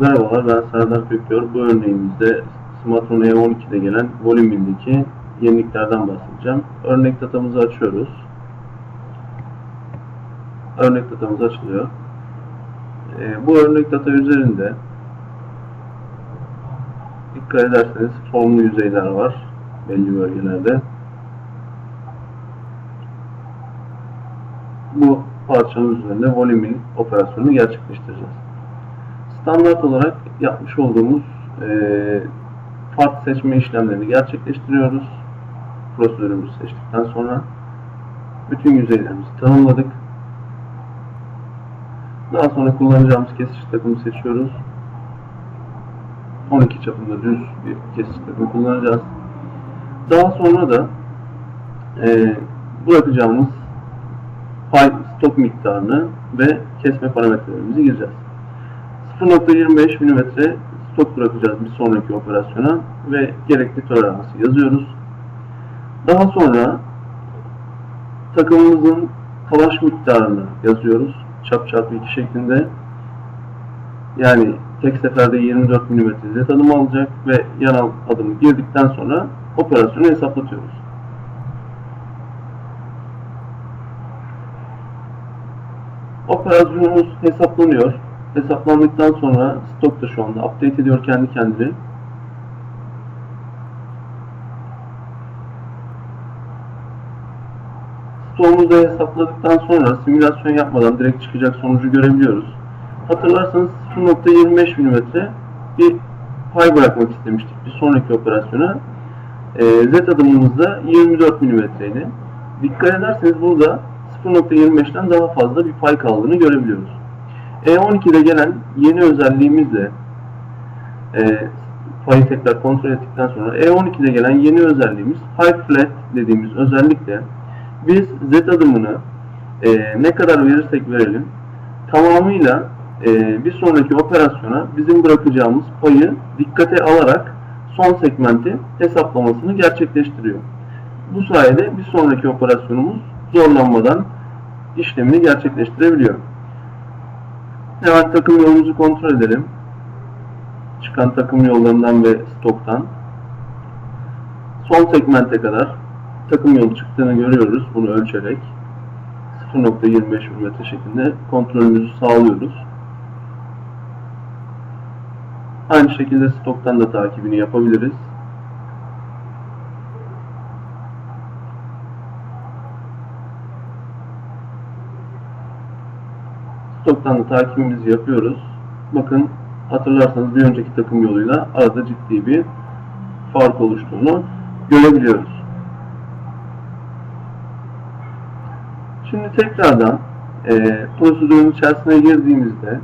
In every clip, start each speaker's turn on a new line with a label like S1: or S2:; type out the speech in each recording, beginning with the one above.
S1: Merhabalar ben Serdar Kökyor. Bu örneğimizde Smartphone E12'de gelen volümündeki yeniliklerden bahsedeceğim. Örnek datamızı açıyoruz. Örnek datamız açılıyor. Ee, bu örnek data üzerinde dikkat ederseniz formlu yüzeyler var belli bölgelerde. Bu parçanın üzerinde volümün operasyonunu gerçekleştireceğiz standart olarak yapmış olduğumuz e, part seçme işlemlerini gerçekleştiriyoruz. Prosedürümüzü seçtikten sonra bütün yüzeylerimizi tanımladık. Daha sonra kullanacağımız kesici takımı seçiyoruz. 12 çapında düz bir kesici takımı kullanacağız. Daha sonra da e, bırakacağımız pay stok miktarını ve kesme parametrelerimizi gireceğiz. 0.25 mm stok bırakacağız bir sonraki operasyona ve gerekli toleransı yazıyoruz. Daha sonra takımımızın talaş miktarını yazıyoruz. Çap çarpı 2 şeklinde. Yani tek seferde 24 mm z adımı alacak ve yanal adımı girdikten sonra operasyonu hesaplatıyoruz. Operasyonumuz hesaplanıyor. Hesaplandıktan sonra stok da şu anda update ediyor kendi kendine. Stoğumuzu hesapladıktan sonra simülasyon yapmadan direkt çıkacak sonucu görebiliyoruz. Hatırlarsanız 0.25 mm bir pay bırakmak istemiştik bir sonraki operasyona. Ee, Z adımımızda 24 mm idi. Dikkat ederseniz burada 0.25'ten daha fazla bir pay kaldığını görebiliyoruz. E12'de gelen yeni özelliğimizle e, payı tekrar kontrol ettikten sonra E12'de gelen yeni özelliğimiz High Flat dediğimiz özellikle biz Z adımını e, ne kadar verirsek verelim tamamıyla e, bir sonraki operasyona bizim bırakacağımız payı dikkate alarak son segmenti hesaplamasını gerçekleştiriyor. Bu sayede bir sonraki operasyonumuz zorlanmadan işlemini gerçekleştirebiliyor. Hemen takım yolumuzu kontrol edelim. Çıkan takım yollarından ve stoktan. Son segmente kadar takım yolu çıktığını görüyoruz bunu ölçerek. 0.25 mm şeklinde kontrolümüzü sağlıyoruz. Aynı şekilde stoktan da takibini yapabiliriz. Stoktan da takibimizi yapıyoruz. Bakın hatırlarsanız bir önceki takım yoluyla arada ciddi bir fark oluştuğunu görebiliyoruz. Şimdi tekrardan e, prosedürün içerisine girdiğimizde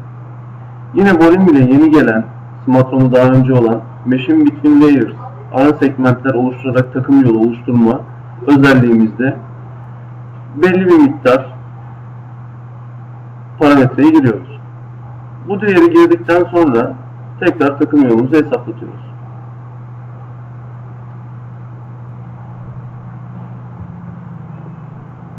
S1: yine volüm ile yeni gelen smartphone'u daha önce olan Machine Between Layers ara segmentler oluşturarak takım yolu oluşturma özelliğimizde belli bir miktar parametreyi giriyoruz. Bu değeri girdikten sonra tekrar takım yolumuzu hesaplatıyoruz.